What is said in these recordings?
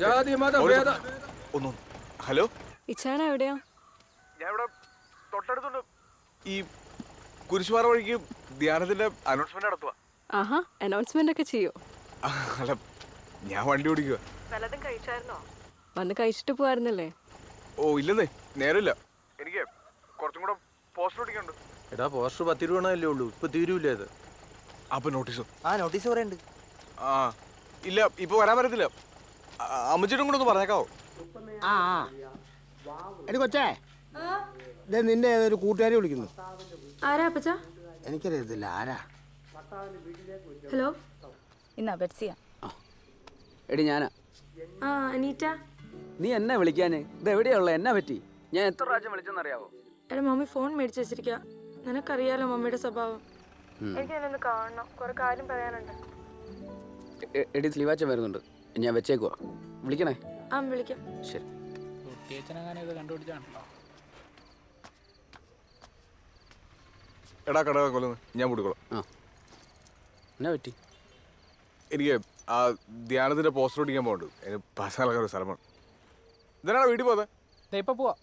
ജാതി മത ഭേദ. ഒന്നും ഹലോ? ഇച്ചാന എവിടെയാ? ഞാൻ ഇവിടെ തൊട്ടടുത്തുണ്ട്. ഈ കുരിശുപാറ വഴിക്ക് ധ്യാനത്തിന്റെ അനൗൺസ്മെന്റ് നടത്തുക ആഹാ അനൗൺസ്മെന്റ് ഒക്കെ ചെയ്യോ? അല്ല ഞാൻ വണ്ടി ഓടിക്കുക വല്ലതും കഴിച്ചായിരുന്നോ? വന്ന് കഴിച്ചിട്ട് പോവായിരുന്നല്ലേ? ഓ ഇല്ലെന്നേ നേരമില്ല. എനിക്ക് കുറച്ചും കൂടെ പോസ്റ്റർ ഓടിക്കുന്നുണ്ട് എടാ പോസ്റ്റർ പത്ത് രൂപണല്ലേ ഉള്ളൂ. ഇപ്പൊ തീരൂലേ അത്? അപ്പൊ നോട്ടീസോ ആ നോട്ടീസ് പറയണ്ട് ആ ഇല്ല ഇപ്പൊ വരാൻ പറ്റത്തില്ല. അമ്മച്ചിട്ടും കൂടെ ഒന്ന് പറഞ്ഞേക്കാവോ? ആ ആ. എടി കൊച്ചേ. ദേ നിന്റെ ഏതൊരു കൂട്ടുകാരി വിളിക്കുന്നു. ആരാ അപ്പച്ച? എനിക്കറിയത്തില്ല. ആരാ? ഹലോ? ഇന്നാ ബെറ്റ്സിയാ. എടി ഞാനാ. ആ അനീറ്റ. നീ എന്നെ വിളിക്കാന്? ഇത് എവിടെയുള്ള എന്നെ പറ്റി? ഞാൻ എത്ര പ്രാവശ്യം വിളിച്ചെന്നറിയാവോ? എടാ മമ്മി ഫോൺ മേടിച്ച് വെച്ചിരിക്കാ. നിനക്കറിയാലോ മമ്മിയുടെ സ്വഭാവം. എനിക്ക് കാണണം. കുറെ കാര്യം പറയാനുണ്ട്. എടി സ്ലീവാച്ച വരുന്നുണ്ട്. ഞാൻ വെച്ചേക്കുവാ. വിളിക്കണേ? ആ വിളിക്കാം. ശരി. എടാ കട കൊല്ലുന്നു. ഞാൻ കൂടിക്കോളാം ആ. എന്നാ പറ്റി? എനിക്ക് ആ ധ്യാനത്തിന്റെ പോസ്റ്റർ ഓടിക്കാൻ പോകണ്ടു. എനിക്ക് സ്ഥലമാണ്. ഇതാണ് വീട്ടിൽ പോകാതെ ഇപ്പൊ പോവാ.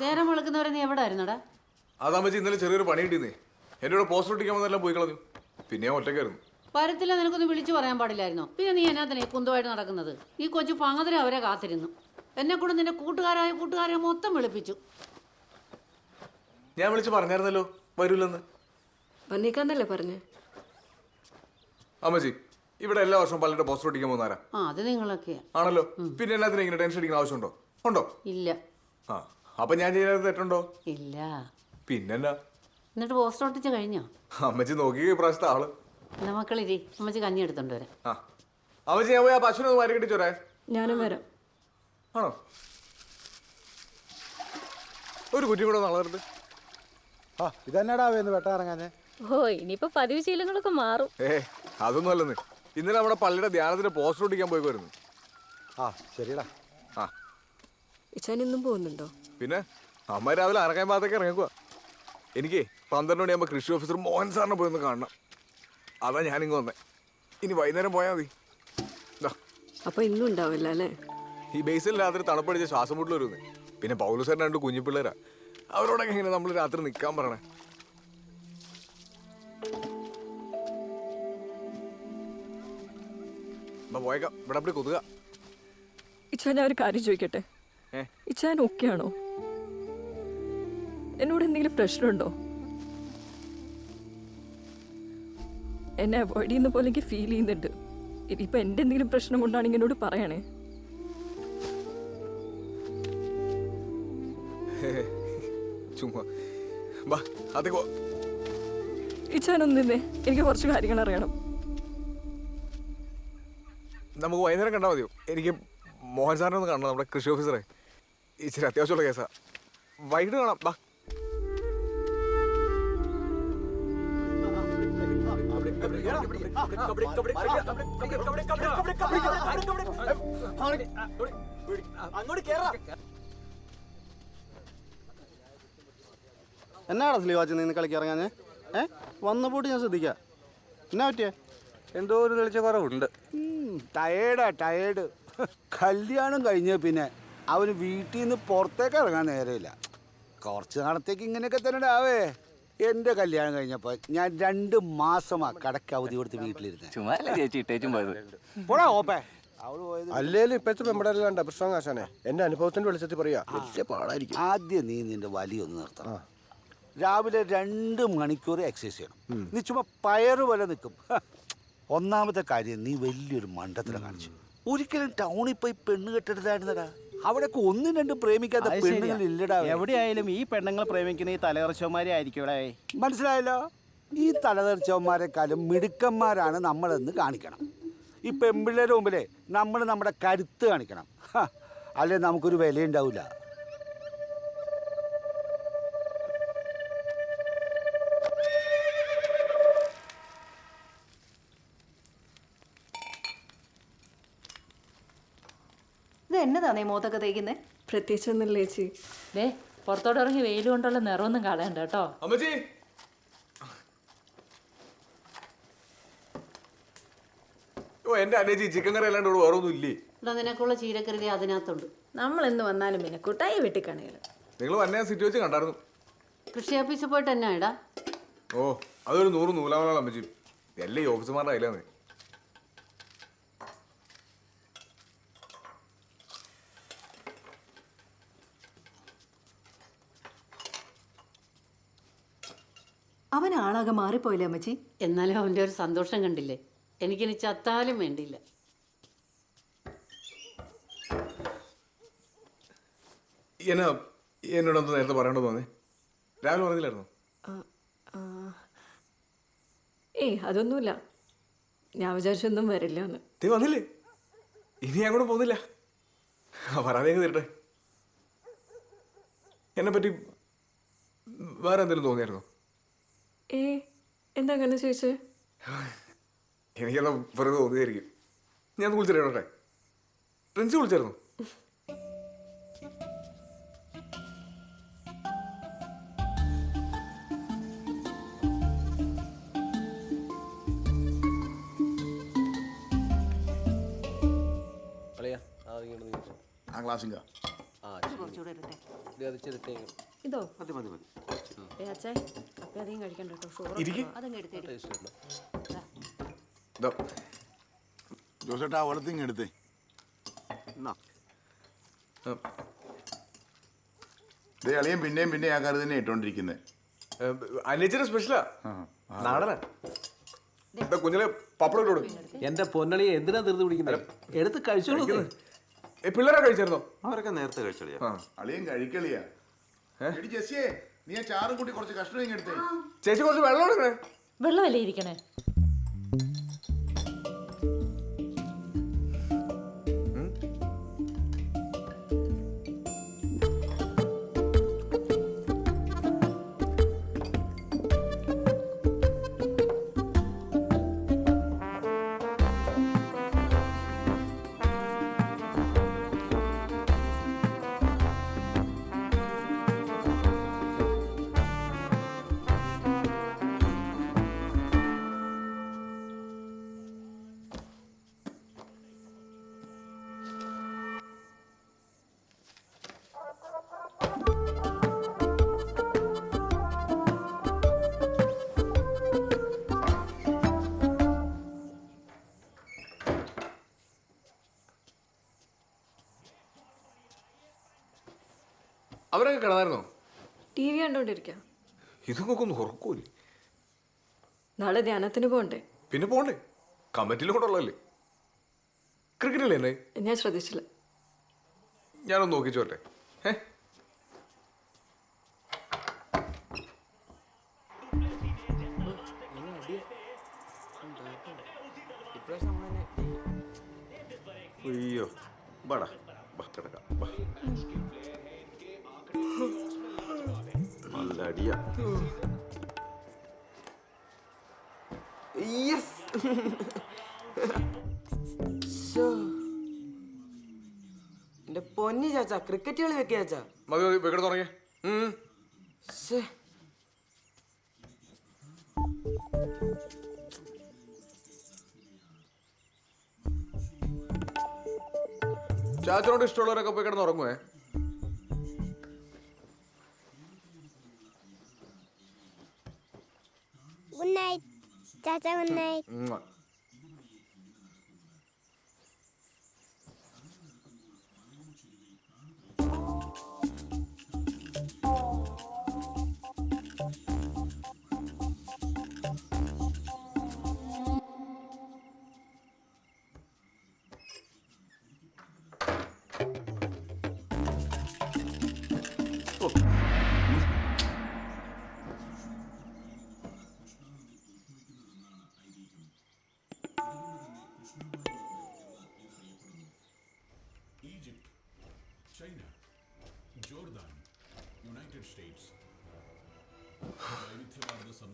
നേരം വിളിക്കുന്നവരെ നീ എവിടെ ആയിരുന്നടാ അതാകുമ്പോൾ ഇന്നലെ ചെറിയൊരു പണി കിട്ടിയെന്നേ. എന്റെ കൂടെ പോസ്റ്റർ ഒട്ടിക്കാൻ വന്നെല്ലാം പോയി കളഞ്ഞു. പിന്നെ ഞാൻ ഒറ്റയ്ക്കായിരുന്നു. വരത്തില്ല നിനക്കൊന്നും വിളിച്ചു പറയാൻ പാടില്ലായിരുന്നോ? പിന്നെ നീ എന്നാത്തിനെ കുന്തമായിട്ട് നടക്കുന്നത്? ഈ കൊച്ചു പങ്ങതിരെ അവരെ കാത്തിരുന്നു. എന്നെ കൂടെ നിന്റെ കൂട്ടുകാരായ കൂട്ടുകാരെ മൊത്തം വിളിപ്പിച്ചു. ഞാൻ വിളിച്ച് പറഞ്ഞായിരുന്നല്ലോ വരൂലെന്ന്. വന്നേക്കാന്നല്ലേ പറഞ്ഞേ? അമ്മജി ഇവിടെ എല്ലാ വർഷവും പലരുടെ പോസ്റ്റർ ഒട്ടിക്കാൻ പോകുന്നാരാ ആ അത് നിങ്ങളൊക്കെയാ. ആണല്ലോ? പിന്നെ എല്ലാത്തിനും ഇങ്ങനെ ടെൻഷൻ അടിക്കുന്ന ആവശ്യമുണ്ടോ? ഉണ്ടോ? ഇല്ല. ആ. അപ്പൊ ഞാൻ ചെയ്യാൻ തെറ്റുണ്ടോ? ഇല്ല. പിന്നെന്നാ? എന്നിട്ട് പോസ്റ്റർ ഒട്ടിച്ച് കഴിഞ്ഞോ? അമ്മച്ചി നോക്കി ഇപ്രാവശ്യത്തെ ആൾ. എന്നാ മക്കളിരി അമ്മച്ചി കഞ്ഞി എടുത്തോണ്ട് വരാം. ആ. അമ്മച്ചി ഞാൻ പോയി ആ പശുവിനെ ഒന്ന് മാറി കെട്ടിച്ചോരേ ഞാനും വരാം. ആണോ? ഒരു കുറ്റി കൂടെ നളകരുത് ആ ഇതെന്നടാ വേന്ന് വെട്ടാറങ്ങാഞ്ഞേ? ഓ ഇനിയിപ്പോ പതിവ് ശീലങ്ങളൊക്കെ മാറും. ഏ അതൊന്നും അല്ലെന്ന്. ഇന്നലെ നമ്മുടെ പള്ളിയുടെ ധ്യാനത്തിന്റെ പോസ്റ്റർ ഒട്ടിക്കാൻ പോയി വരുന്നു ആ ശരിടാ ആ. ഇച്ചാൻ ഇന്നും പോകുന്നുണ്ടോ? പിന്നെ അമ്മ രാവിലെ അറക്കാൻ ഭാഗത്തേക്ക് ഇറങ്ങിക്കുക എനിക്ക് പന്ത്രണ്ട് മണിയാകുമ്പോൾ കൃഷി ഓഫീസർ മോഹൻ സാറിനെ പോയി ഒന്ന് കാണണം. അതാ ഞാനിങ്ങ് വന്നേ. ഇനി വൈകുന്നേരം പോയാൽ മതി. അപ്പൊ ഇന്നും ഉണ്ടാവില്ല അല്ലേ? ഈ ബേസിൽ രാത്രി തണുപ്പടിച്ച് ശ്വാസം മുട്ടിൽ വരുന്നേ. പിന്നെ പൗലുസാറിന് രണ്ട് കുഞ്ഞു പിള്ളേരാ അവരോടൊക്കെ എങ്ങനെ നമ്മൾ രാത്രി നിൽക്കാൻ പറയണേ? പോയേക്കാം. ഇവിടെ കൊതുക. ഇച്ചാൻ ഞാൻ ഒരു കാര്യം ചോദിക്കട്ടെ? ഇച്ചാൻ ഓക്കെയാണോ? എന്നോട് എന്തെങ്കിലും പ്രശ്നമുണ്ടോ? എന്നെ അവോയ്ഡ് ചെയ്യുന്ന പോലെ എനിക്ക് ഫീൽ ചെയ്യുന്നുണ്ട്. ഇനിയിപ്പോൾ എന്റെ എന്തെങ്കിലും പ്രശ്നം കൊണ്ടാണെങ്കിൽ എന്നോട് പറയണേ. ഒന്നിന്നേ എനിക്ക് കുറച്ച് കാര്യങ്ങൾ അറിയണം. നമുക്ക് വൈകുന്നേരം കണ്ടാൽ മതിയോ? എനിക്ക് മോഹൻ സാറിനെ ഒന്ന് കാണണം നമ്മുടെ കൃഷി ഓഫീസറെ ഇച്ചിരി അത്യാവശ്യമുള്ള കേസാ. വൈകിട്ട് കാണാം. വാ എന്നാടാ സ്ലീവാച്ച് നിന്ന് കളിക്ക് ഇറങ്ങാഞ്ഞേ ഏ? വന്നപ്പോട്ട് ഞാൻ ശ്രദ്ധിക്കാം. എന്നാ പറ്റിയേ? എന്തോ ഒരു തെളിച്ച കുറവുണ്ട് ടയേർഡാ ടയേർഡ് കല്യാണം കഴിഞ്ഞ പിന്നെ അവന് വീട്ടിൽ നിന്ന് പുറത്തേക്ക് ഇറങ്ങാൻ നേരമില്ല. കുറച്ച് നാളത്തേക്ക് ഇങ്ങനെയൊക്കെ തന്നെ ആവേ. എന്റെ കല്യാണം കഴിഞ്ഞപ്പോ ഞാൻ രണ്ട് മാസമാ കടക്ക് അവധി കൊടുത്ത് വീട്ടിലിരുന്നത് ചുമ്മാ ചേച്ചി ഇട്ടേച്ചും പോയത് പോടാ ഓപ്പേ. അല്ലേലും ഇപ്പഴത്തെ പെമ്പടല്ലാണ്ട പ്രശ്നം കാശാനെ. എന്റെ അനുഭവത്തിന്റെ വെളിച്ചത്തിൽ പറയാ. വലിയ പാടായിരിക്കും. ആദ്യം നീ നിന്റെ വലി ഒന്ന് നിർത്തണം. രാവിലെ രണ്ട് മണിക്കൂർ എക്സസൈസ് ചെയ്യണം. നീ ചുമ്മാ പയറ് പോലെ നിൽക്കും. ഒന്നാമത്തെ കാര്യം നീ വലിയൊരു മണ്ടത്തിലാണ് കാണിച്ചു. ഒരിക്കലും ടൗണിൽ പോയി പെണ്ണ് കെട്ടെടുത്തായിരുന്നടാ അവിടെയൊക്കെ ഒന്നും രണ്ടും പ്രേമിക്കാത്ത അത് ശരിയാ. പെണ്ണുങ്ങൾ ഇല്ലടാ എവിടെയായാലും ഈ പെണ്ണുങ്ങൾ പ്രേമിക്കുന്ന ഈ തലകർച്ചവന്മാരെ ആയിരിക്കൂടെ മനസ്സിലായല്ലോ? ഈ തലതെറിച്ചവന്മാരെക്കാളും മിടുക്കന്മാരാണ് നമ്മളെന്ന് കാണിക്കണം. ഈ പെമ്പിള്ളേരുടെ മുമ്പിലേ നമ്മൾ നമ്മുടെ കരുത്ത് കാണിക്കണം. ഹ, അല്ലേ നമുക്കൊരു വിലയുണ്ടാവില്ല എന്നതാണേ മോത്തൊക്കെ തേക്കുന്നേ? പ്രത്യേകിച്ച് ഒന്നുമില്ല ചേച്ചി. ദേ പുറത്തോട്ട് ഇറങ്ങി വെയിൽ കൊണ്ടുള്ള നിറമൊന്നും കളയണ്ട കേട്ടോ. അമ്മച്ചി! ഓ എന്റെ അനേച്ചി ചിക്കൻ കറി അല്ലാണ്ട് ഇവിടെ വേറെ ഒന്നും ഇല്ലേ? ഇവിടെ നിനക്കുള്ള ചീരക്കറി അതിനകത്തുണ്ട്. നമ്മൾ എന്ന് വന്നാലും പിന്നെ കുട്ടായി വെട്ടിക്കണേല നിങ്ങൾ വന്നെ സിറ്റി വെച്ച് കണ്ടായിരുന്നു. കൃഷി ഓഫീസിൽ പോയിട്ട് എന്നാ ഇടാ? ഓ അതൊരു നൂറ് നൂലാമലാണ് അമ്മച്ചി. എല്ലാം ഈ ഓഫീസർമാരുടെ കയ്യിലാണ് ആളാകെ മാറിപ്പോയില്ലേ അമ്മച്ചി? എന്നാലും അവന്റെ ഒരു സന്തോഷം കണ്ടില്ലേ? എനിക്കിനി ചത്താലും വേണ്ടിയില്ല. എന്നാ എന്നോടൊന്ന് നേരത്തെ പറയണ്ടോ തോന്നി? രാവിലെ പറഞ്ഞില്ലായിരുന്നു? ഏയ് അതൊന്നുമില്ല. ഞാൻ വിചാരിച്ചൊന്നും വരില്ല എന്ന് നീ വന്നില്ലേ? ഇനി ഞാൻ കൂടെ പോകുന്നില്ല. പറയാതെ തരട്ടെ. എന്നെ പറ്റി വേറെ എന്തെങ്കിലും തോന്നിയായിരുന്നോ? ഏ എന്താ അങ്ങനെ ചോദിച്ചേ എനിക്കെല്ലാം വെറുതെ തോന്നിയായിരിക്കും ഞാൻ വിളിച്ചിട്ടേ പ്രിൻസ് വിളിച്ചായിരുന്നു? ആ ഗ്ലാസിങ്ക ഇത് മതി മതി മതി. ഏ അച്ഛേ. അപ്പം അധികം കഴിക്കണ്ട കേട്ടോ. ഷുഗർ ഇരിക്കും. ടേസ്റ്റ് ഇടണം. ജോസേട്ടാ വെള്ളത്തിങ് എടുത്തേ. ദേ അളിയൻ പിന്നെയും പിന്നെ ആ കറി തന്നെ ഇട്ടോണ്ടിരിക്കുന്നത് അനിയച്ചിന്റെ സ്പെഷ്യലാ നാടനാ? കുഞ്ഞിലെ പപ്പടം ഇട്ടോട് എന്റെ പൊന്നളിയെ എന്തിനാ തീർത്ത് പിടിക്കുന്നത് എടുത്ത് കഴിച്ചോളൂ പിള്ളേരെ കഴിച്ചായിരുന്നോ? അവരൊക്കെ നേരത്തെ കഴിച്ചളിയാ. അളിയും അളിയൻ കഴിക്കളിയാ. എടി ജെസ്സിയെ. നീ ആ ചാറും കൂട്ടി കുറച്ച് കഷ്ണം ഇങ്ങ് എടുത്തേ. ചേച്ചി കുറച്ച് വെള്ളം എടുക്കണേ. വെള്ളമല്ലേ ഇരിക്കണേ? അവരൊക്കെ കിടന്നായിരുന്നോ? T V കണ്ടോണ്ടിരിക്കാം. ഇതൊക്കെ ഒന്ന് നാളെ ധ്യാനത്തിന് പോകണ്ടേ? പിന്നെ പോണ്ടേ കമ്മിറ്റിയിൽ കൂടെ ഉള്ളതല്ലേ? ക്രിക്കറ്റല്ലേ എന്നെ ഞാൻ ശ്രദ്ധിച്ചില്ല. ഞാനൊന്ന് നോക്കി ചോട്ടെ ഏ അയ്യോ ബാടാ ബാ കിടക്കാം ബാ നല്ല അടിയാ എന്റെ പൊന്നി ചാച്ച ക്രിക്കറ്റ് കളി വെക്കുക ചാച്ച. മതി മതി വെക്കട തുടങ്ങിയേ ഉം. ചാച്ചനോട് ഇഷ്ടമുള്ളവരൊക്കെ പോയി കിടന്ന് ഉറങ്ങുവേ? Good night. Tata, good mm. night. Mwah.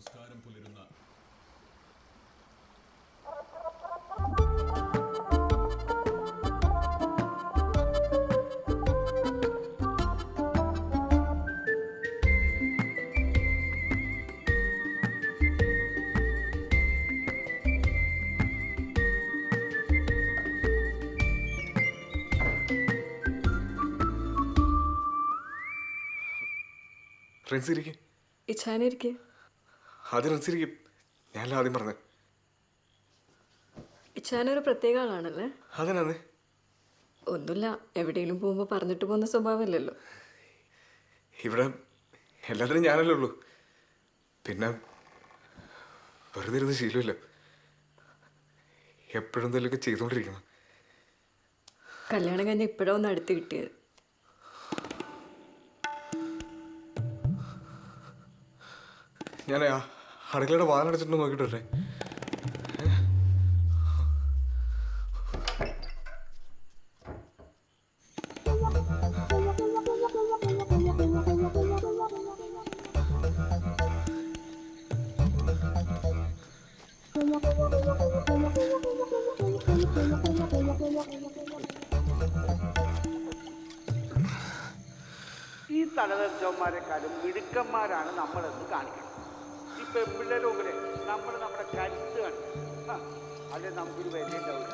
സംസ്കാരം പുലരുന്ന ഫ്രണ്ട്സ് ഇരിക്കേ. ഇച്ഛാനിരിക്കെ ഫ്രണ്ട്സ് ഇരിക്കും ഞാനല്ല ആദ്യം പറഞ്ഞത് ഇച്ഛാനൊരു പ്രത്യേക ആളാണല്ലേ? അതിനാന്ന് ഒന്നുമില്ല. എവിടെയെങ്കിലും പോകുമ്പോൾ പറഞ്ഞിട്ട് പോകുന്ന സ്വഭാവമല്ലല്ലോ. ഇവിടെ എല്ലാത്തിനും ഞാനല്ലേ ഉള്ളൂ. പിന്നെ വെറുതെ ഇരുന്ന് ശീലമില്ല. എപ്പോഴും എന്തെങ്കിലുമൊക്കെ ചെയ്തുകൊണ്ടിരിക്കുന്നു. കല്യാണം കഴിഞ്ഞ് ഇപ്പോഴാ ഒന്ന് അടുത്ത് കിട്ടിയത്. ഞാൻ അടുക്കളയുടെ വാതിലടച്ചിട്ട് നോക്കിയിട്ട് വരട്ടെ. ഈ തലതെറിച്ചവന്മാരെക്കാളും മിടുക്കന്മാരാണ് നമ്മളെന്ന് കാണിക്കണം. ഈ പെമ്പിള്ളേരുടെ മുമ്പിൽ നമ്മൾ നമ്മുടെ കരുത്ത് കണ്ടു. അല്ലെ നമുക്കൊരു വില ഉണ്ടാവില്ല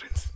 ഫ്രണ്ട്സ്